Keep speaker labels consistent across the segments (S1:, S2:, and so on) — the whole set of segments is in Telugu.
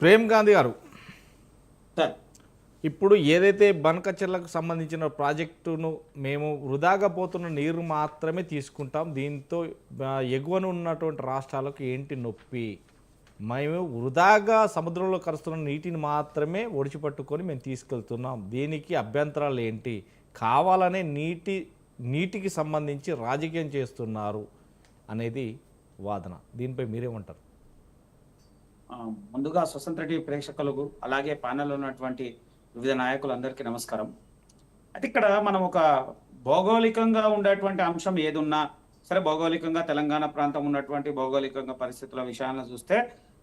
S1: ప్రేమ్ గాంధీ గారు. ఇప్పుడు ఏదైతే బనకచెర్లకు సంబంధించిన ప్రాజెక్టును మేము వృధాగా పోతున్న నీరు మాత్రమే తీసుకుంటాం దీంతో ఎగువన ఉన్నటువంటి రాష్ట్రాలకు ఏంటి నొప్పి? మేము వృధాగా సముద్రంలో కరుస్తున్న నీటిని మాత్రమే ఒడిచిపట్టుకొని మేము తీసుకెళ్తున్నాం. దీనికి అభ్యంతరాలు ఏంటి? కావాలనే నీటి నీటికి సంబంధించి రాజకీయం చేస్తున్నారు అనేది వాదన. దీనిపై మీరేమంటారు?
S2: ముందుగా స్వతంత్ర టీవీ ప్రేక్షకులకు అలాగే ప్యానెల్లో ఉన్నటువంటి వివిధ నాయకులందరికీ నమస్కారం. అయితే ఇక్కడ మనం ఒక భౌగోళికంగా ఉండేటువంటి అంశం ఏది ఉన్నా సరే భౌగోళికంగా తెలంగాణ ప్రాంతం ఉన్నటువంటి భౌగోళికంగా పరిస్థితుల విషయాలను చూస్తే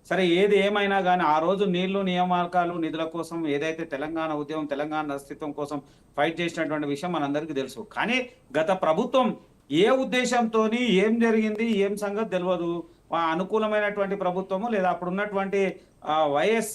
S2: సరే ఏది ఏమైనా కానీ ఆ రోజు నీళ్ళు నియామకాలు నిధుల కోసం ఏదైతే తెలంగాణ ఉద్యమం తెలంగాణ అస్తిత్వం కోసం ఫైట్ చేసినటువంటి విషయం మనందరికీ తెలుసు. కానీ గత ప్రభుత్వం ఏ ఉద్దేశంతో ఏం జరిగింది ఏం సంగతి తెలియదు అనుకూలమైనటువంటి ప్రభుత్వము లేదా అప్పుడు ఉన్నటువంటి వైఎస్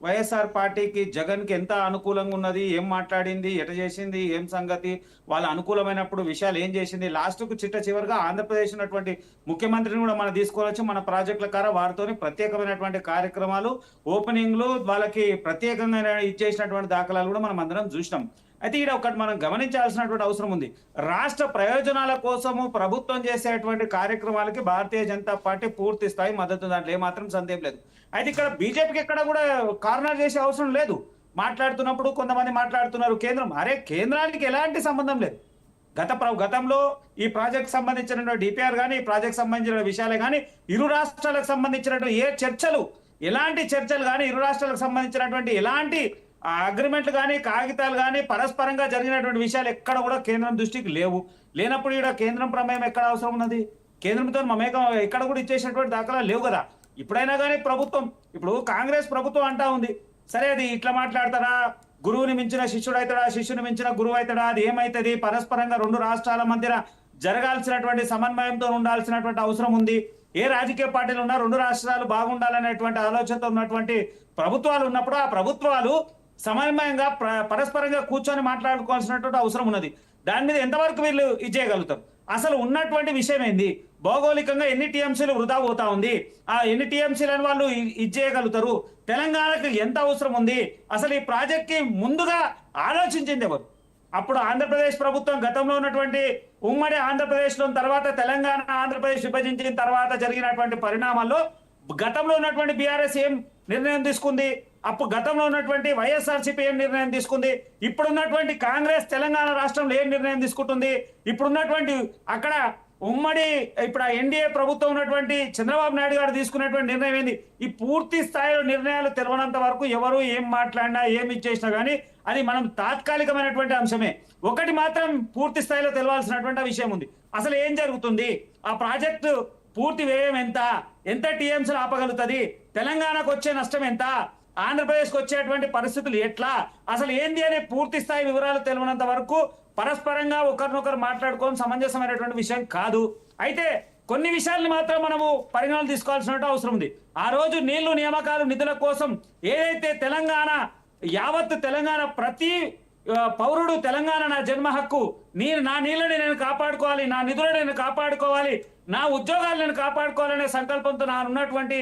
S2: వైఎస్ఆర్ పార్టీకి జగన్కి ఎంత అనుకూలంగా ఉన్నది ఏం మాట్లాడింది ఎట చేసింది ఏం సంగతి వాళ్ళ అనుకూలమైనప్పుడు విషయాలు ఏం చేసింది లాస్ట్కు చిట్ట చివరిగా ఆంధ్రప్రదేశ్ ఉన్నటువంటి ముఖ్యమంత్రిని కూడా మనం తీసుకోవచ్చు మన ప్రాజెక్టుల కారా వారితోని ప్రత్యేకమైనటువంటి కార్యక్రమాలు ఓపెనింగ్లు వాళ్ళకి ప్రత్యేకంగా ఇచ్చేసినటువంటి దాఖలాలు కూడా మనం అందరం చూసినాం. అయితే ఇక్కడ ఒకటి మనం గమనించాల్సినటువంటి అవసరం ఉంది. రాష్ట్ర ప్రయోజనాల కోసము ప్రభుత్వం చేసేటువంటి కార్యక్రమాలకి భారతీయ జనతా పార్టీ పూర్తి స్థాయి మద్దతు దాంట్లో ఏమాత్రం సందేహం లేదు. అయితే ఇక్కడ బీజేపీకి ఎక్కడ కూడా కార్నర్ చేసే అవసరం లేదు. మాట్లాడుతున్నప్పుడు కొంతమంది మాట్లాడుతున్నారు కేంద్రం. అరే కేంద్రానికి ఎలాంటి సంబంధం లేదు. గత ప్ర- గతంలో ఈ ప్రాజెక్ట్ సంబంధించిన డిపిఆర్ కానీ ఈ ప్రాజెక్ట్ సంబంధించిన విషయాలే కానీ ఇరు రాష్ట్రాలకు సంబంధించినటువంటి ఏ చర్చలు ఎలాంటి చర్చలు కానీ ఇరు రాష్ట్రాలకు సంబంధించినటువంటి ఎలాంటి అగ్రిమెంట్లు కానీ కాగితాలు కానీ పరస్పరంగా జరిగినటువంటి విషయాలు ఎక్కడ కూడా కేంద్రం దృష్టికి లేవు. లేనప్పుడు ఇక్కడ కేంద్రం ప్రమేయం ఎక్కడ అవసరం ఉన్నది? కేంద్రంతో మమేకం ఎక్కడ కూడా ఇచ్చేసినటువంటి దాఖలా లేవు కదా. ఇప్పుడైనా కానీ ప్రభుత్వం ఇప్పుడు కాంగ్రెస్ ప్రభుత్వం అంటా ఉంది. సరే అది ఇట్లా మాట్లాడతారా గురువుని మించిన శిష్యుడు అవుతాడా శిష్యుని మించిన గురువు అవుతాడా అది ఏమైతుంది? పరస్పరంగా రెండు రాష్ట్రాల మధ్యన జరగాల్సినటువంటి సమన్వయంతో ఉండాల్సినటువంటి అవసరం ఉంది. ఏ రాజకీయ పార్టీలు ఉన్నా రెండు రాష్ట్రాలు బాగుండాలనేటువంటి ఆలోచనతో ఉన్నటువంటి ప్రభుత్వాలు ఉన్నప్పుడు ఆ ప్రభుత్వాలు సమన్వయంగా పరస్పరంగా కూర్చొని మాట్లాడుకోవాల్సినటువంటి అవసరం ఉన్నది. దాని మీద ఎంతవరకు వీళ్ళు ఇచ్చేయగలుగుతారు అసలు ఉన్నటువంటి విషయం ఏంది? భౌగోళికంగా ఎన్ని టీఎంసీలు వృధా పోతా ఉంది? ఆ ఎన్ని టీఎంసీలను వాళ్ళు ఇచ్చేయగలుగుతారు తెలంగాణకు ఎంత అవసరం ఉంది? అసలు ఈ ప్రాజెక్ట్కి ముందుగా ఆలోచించింది ఎవరు? అప్పుడు ఆంధ్రప్రదేశ్ ప్రభుత్వం గతంలో ఉన్నటువంటి ఉమ్మడి ఆంధ్రప్రదేశ్లో తర్వాత తెలంగాణ ఆంధ్రప్రదేశ్ విభజించిన తర్వాత జరిగినటువంటి పరిణామాల్లో గతంలో ఉన్నటువంటి బీఆర్ఎస్ ఏం నిర్ణయం తీసుకుంది? అప్పుడు గతంలో ఉన్నటువంటి వైఎస్ఆర్సీపీ ఏం నిర్ణయం తీసుకుంది? ఇప్పుడున్నటువంటి కాంగ్రెస్ తెలంగాణ రాష్ట్రంలో ఏం నిర్ణయం తీసుకుంటుంది? ఇప్పుడున్నటువంటి అక్కడ ఉమ్మడి ఇప్పుడు ఎన్డీఏ ప్రభుత్వం ఉన్నటువంటి చంద్రబాబు నాయుడు గారు తీసుకున్నటువంటి నిర్ణయం ఏంది? ఈ పూర్తి స్థాయిలో నిర్ణయాలు తెలియనంత వరకు ఎవరు ఏం మాట్లాడినా ఏం ఇచ్చేసినా కానీ అది మనం తాత్కాలికమైనటువంటి అంశమే. ఒకటి మాత్రం పూర్తి స్థాయిలో తెలవాల్సినటువంటి విషయం ఉంది. అసలు ఏం జరుగుతుంది? ఆ ప్రాజెక్టు పూర్తి వ్యయం ఎంత? ఎంత టీఎంసీలు ఆపగలుగుతుంది? తెలంగాణకు వచ్చే నష్టం ఎంత? ఆంధ్రప్రదేశ్కి వచ్చేటువంటి పరిస్థితులు ఎట్లా? అసలు ఏంది అనే పూర్తి స్థాయి వివరాలు తెలియనంత వరకు పరస్పరంగా ఒకరినొకరు మాట్లాడుకోవడం సమంజసమైనటువంటి విషయం కాదు. అయితే కొన్ని విషయాల్ని మాత్రం మనము పరిగణనలు తీసుకోవాల్సిన అవసరం ఉంది. ఆ రోజు నీళ్ళు నియామకాలు నిధుల కోసం ఏదైతే తెలంగాణ యావత్ తెలంగాణ ప్రతి పౌరుడు తెలంగాణ నా జన్మ హక్కు. నేను నా నీళ్ళని నేను కాపాడుకోవాలి నా నిధులను నేను కాపాడుకోవాలి నా ఉద్యోగాలు నేను కాపాడుకోవాలనే సంకల్పంతో నా ఉన్నటువంటి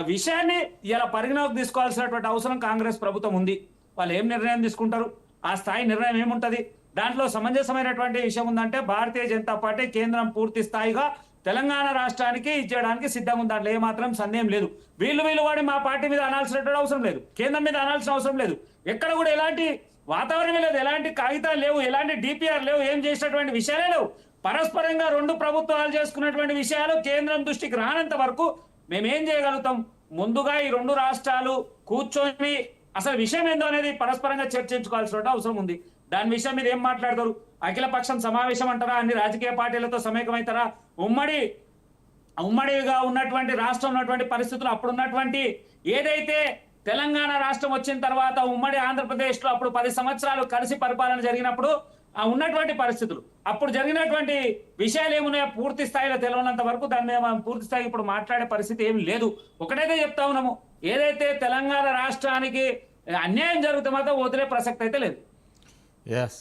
S2: విషయాన్ని ఇలా పరిగణలోకి తీసుకోవాల్సినటువంటి అవసరం కాంగ్రెస్ ప్రభుత్వం ఉంది. వాళ్ళు ఏం నిర్ణయం తీసుకుంటారు? ఆ స్థాయి నిర్ణయం ఏముంటది? దాంట్లో సమంజసమైనటువంటి విషయం ఉందంటే భారతీయ జనతా పార్టీ కేంద్రం పూర్తి స్థాయిగా తెలంగాణ రాష్ట్రానికి ఇచ్చేయడానికి సిద్ధంగా ఉంది. దాంట్లో ఏమాత్రం సందేహం లేదు. వీళ్ళు వీళ్ళు వాడి మా పార్టీ మీద అనాల్సినటువంటి అవసరం లేదు. కేంద్రం మీద అనాల్సిన అవసరం లేదు. ఎక్కడ కూడా ఎలాంటి వాతావరణం లేదు. ఎలాంటి కాగితాలు లేవు. ఎలాంటి డిపిఆర్ లేవు. ఏం చేసినటువంటి విషయాలే లేవు. పరస్పరంగా రెండు ప్రభుత్వాలు చేసుకున్నటువంటి విషయాలు కేంద్రం దృష్టికి రానంత వరకు మేమేం చేయగలుగుతాం? ముందుగా ఈ రెండు రాష్ట్రాలు కూర్చొని అసలు విషయం ఏందో అనేది పరస్పరంగా చర్చించుకోవాల్సిన అవసరం ఉంది. దాని విషయం మీరు ఏం మాట్లాడతారు? అఖిల పక్షం సమావేశం అంటారా? అన్ని రాజకీయ పార్టీలతో సమైకమవుతారా ఉమ్మడి ఉమ్మడిగా ఉన్నటువంటి రాష్ట్రం ఉన్నటువంటి పరిస్థితులు అప్పుడు ఉన్నటువంటి ఏదైతే తెలంగాణ రాష్ట్రం వచ్చిన తర్వాత ఉమ్మడి ఆంధ్రప్రదేశ్లో అప్పుడు పది సంవత్సరాలు కలిసి పరిపాలన జరిగినప్పుడు ఉన్నటువంటి పరిస్థితులు. అప్పుడు జరిగినటువంటి విషయాలు ఏమున్నాయో పూర్తి స్థాయిలో తెలియనంత వరకు దాని మీద మనం పూర్తి స్థాయి ఇప్పుడు మాట్లాడే పరిస్థితి ఏమి లేదు. ఒకటైతే చెప్తా ఉన్నాము ఏదైతే తెలంగాణ రాష్ట్రానికి అన్యాయం జరిగితే మాత్రం వదిలే ప్రసక్తి అయితే లేదు.
S1: ఎస్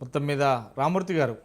S1: మొత్తం మీద రామూర్తి గారు.